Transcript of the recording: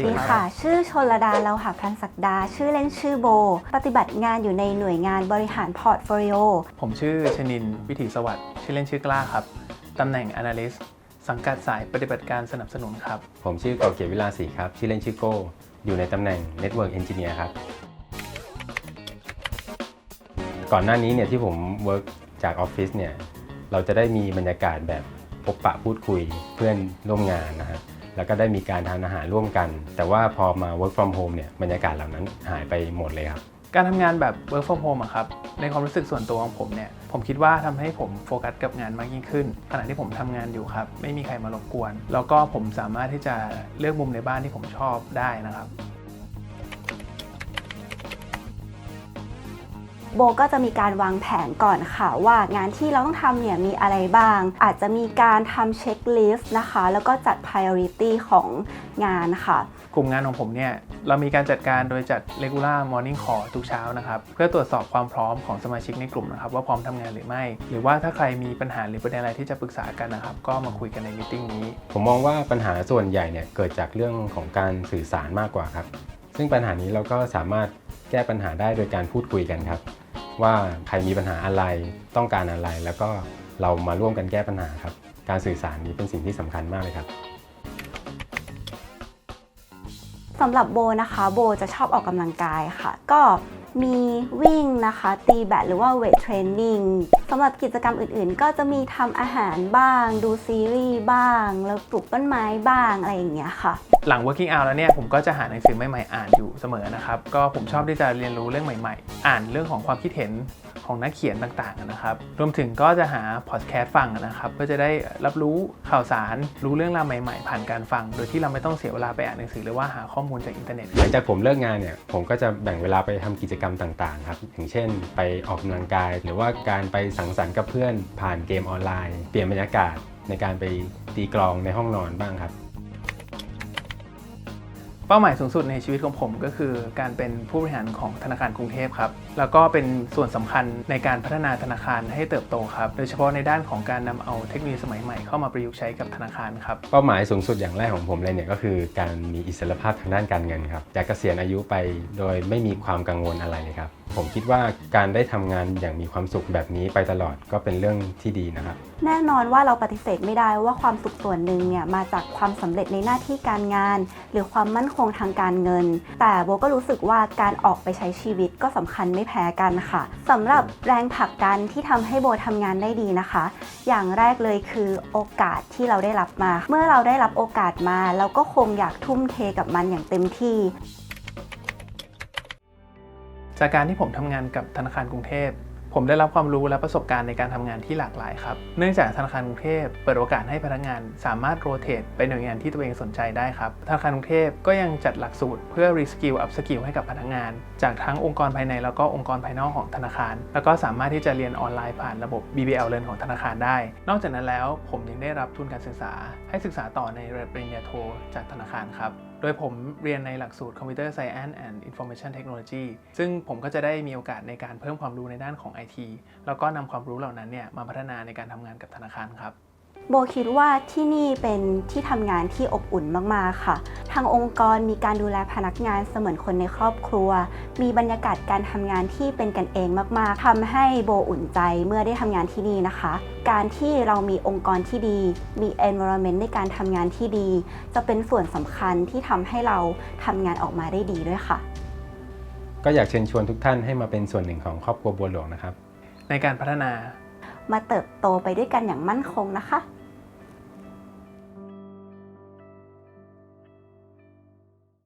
ดีค่ะ ชื่อชนลดาเลาหะพันศักดา ชื่อเล่นชื่อโบ ปฏิบัติงานอยู่ในหน่วยงานบริหารพอร์ตโฟลิโอ ผมชื่อชนินวิถีสวัสดิ์ ชื่อเล่นชื่อกล้าครับ ตำแหน่ง Analyst สังกัดสายปฏิบัติการสนับสนุนครับ ผมชื่อกอเกียรติวิลาศรีครับ ชื่อเล่นชื่อโก้ อยู่ในตำแหน่ง Network Engineer ครับ ก่อนหน้านี้เนี่ยที่ผมเวิร์กจากออฟฟิศเนี่ย เราจะได้มีบรรยากาศแบบพบปะพูดคุยเพื่อนร่วมงานนะฮะ แล้วก็ได้มีการทานอาหารร่วมกัน แต่ว่าพอมา work from home เนี่ยบรรยากาศเหล่านั้นหายไปหมดเลยครับการทำงานแบบ work from home อะครับ ในความรู้สึกส่วนตัวของผมเนี่ย ผมคิดว่าทำให้ผมโฟกัสกับงานมากยิ่งขึ้น ขณะที่ผมทำงานอยู่ครับ ไม่มีใครมารบกวน แล้วก็ผมสามารถที่จะเลือกมุมในบ้านที่ผมชอบได้นะครับ โบก็จะมีการวางแผนก่อนค่ะ ว่างานที่เราต้องทำเนี่ยมีอะไรบ้าง อาจจะมีการทำเช็คลิสต์นะคะ แล้วก็จัด priority ของงานค่ะ กลุ่มงานของผมเนี่ย เรามีการจัดการโดยจัด regular morning call ทุกเช้านะครับ เพื่อตรวจสอบความพร้อมของสมาชิกในกลุ่มนะครับ ว่าพร้อมทำงานหรือไม่ หรือว่าถ้าใครมีปัญหาหรือประเด็นอะไรที่จะปรึกษากันนะครับ ก็มาคุยกันในมีติ้งนี้ ผมมองว่าปัญหาส่วนใหญ่เนี่ยเกิดจากเรื่องของการสื่อสารมากกว่าครับ ซึ่งปัญหานี้เราก็สามารถ แก้ปัญหาได้โดยการพูดคุยกันครับ ว่าใครมีปัญหาอะไรต้องการอะไร แล้วก็เรามาร่วมกันแก้ปัญหาครับ การสื่อสารนี้เป็นสิ่งที่สำคัญมากเลยครับ สำหรับโบนะคะ โบจะชอบออกกำลังกายค่ะ ก็ มีวิ่งนะคะ ตีแบดหรือว่าเวทเทรนนิ่งสำหรับกิจกรรมอื่นๆ ก็จะมีทำอาหารบ้าง ดูซีรีส์บ้าง แล้วปลูกต้นไม้บ้างอะไรอย่างเงี้ยค่ะ หลัง working out แล้วเนี่ย ผมก็จะหาหนังสือใหม่ๆ อ่านอยู่เสมอนะครับ ก็ผมชอบที่จะเรียนรู้เรื่องใหม่ ๆ อ่านเรื่องของความคิดเห็น ของนักเขียนต่างๆนะครับ รวมถึงก็จะหาพอดแคสต์ฟังนะครับเพื่อจะได้รับรู้ข่าวสาร รู้เรื่องราวใหม่ๆ ผ่านการฟัง โดยที่เราไม่ต้องเสียเวลาไปอ่านหนังสือหรือว่าหาข้อมูลจากอินเทอร์เน็ต หลังจากผมเลิกงานเนี่ย ผมก็จะแบ่งเวลาไปทำกิจกรรมต่างๆครับ อย่างเช่น ไปออกกำลังกาย หรือว่าการไปสังสรรค์กับเพื่อน ผ่านเกมออนไลน์ เปลี่ยนบรรยากาศในการไปตีกลองในห้องนอนบ้างครับ เป้าหมายสูงสุดในชีวิตของผมก็คือ การเป็นผู้บริหารของธนาคารกรุงเทพครับ แล้วก็เป็นส่วนสำคัญในการพัฒนาธนาคารให้เติบโตครับ โดยเฉพาะในด้านของการนำเอาเทคโนโลยีสมัยใหม่เข้ามาประยุกต์ใช้กับธนาคารครับ เป้าหมายสูงสุดอย่างแรกของผมเลยเนี่ยก็คือการมีอิสรภาพทางด้านการเงินครับจากเกษียณอายุไปโดยไม่มีความกังวลอะไรเลยครับ ผมคิดว่าการได้ทำงานอย่างมีความสุขแบบนี้ไปตลอดก็เป็นเรื่องที่ดีนะครับ แน่นอนว่าเราปฏิเสธไม่ได้ว่าความสุขส่วนหนึ่งเนี่ยมาจากความสำเร็จในหน้าที่การงาน หรือความมั่นคงทางการเงิน แต่โบก็รู้สึกว่าการออกไปใช้ชีวิตก็สำคัญไม่แพ้กันค่ะสำหรับแรงผลักดันที่ทำให้โบทำงานได้ดีนะคะ อย่างแรกเลยคือโอกาสที่เราได้รับมา เมื่อเราได้รับโอกาสมา เราก็คงอยากทุ่มเทกับมันอย่างเต็มที่ จากการที่ผมทำงานกับธนาคารกรุงเทพ ผมได้รับความรู้และประสบการณ์ในการทำงานที่หลากหลายครับ เนื่องจากธนาคารกรุงเทพเปิดโอกาสให้พนักงาน สามารถโรเตทไปหน่วยงานที่ตัวเองสนใจได้ครับ ธนาคารกรุงเทพก็ยังจัดหลักสูตรเพื่อรีสกิลอัพสกิลให้กับพนักงาน จากทั้งองค์กรภายในแล้วก็องค์กรภายนอกของธนาคาร แล้วก็สามารถที่จะเรียนออนไลน์ผ่านระบบ BBL Learn ของธนาคารได้ นอกจากนั้นแล้วผมยังได้รับทุนการศึกษา ให้ศึกษาต่อในระดับปริญญาโทจากธนาคารครับ โดยผมเรียนในหลักสูตร Computer Science and Information Technology ซึ่งผมก็จะได้มีโอกาสในการเพิ่มความรู้ในด้านของ IT แล้วก็นำความรู้เหล่านั้นเนี่ยมาพัฒนาในการทำงานกับธนาคารครับ โบคิดว่าที่นี่เป็นที่ทำงานที่อบอุ่นมากๆค่ะ ทางองค์กรมีการดูแลพนักงานเสมือนคนในครอบครัว มีบรรยากาศการทำงานที่เป็นกันเองมากๆทำให้โบอุ่นใจเมื่อได้ทำงานที่นี่นะคะ การที่เรามีองค์กรที่ดี มี environment ในการทำงานที่ดี จะเป็นส่วนสำคัญที่ทำให้เราทำงานออกมาได้ดีด้วยค่ะ ก็อยากเชิญชวนทุกท่านให้มาเป็นส่วนหนึ่งของครอบครัวบัวหลวงนะครับ ในการพัฒนา มาเติบโตไปด้วยกันอย่างมั่นคงนะคะ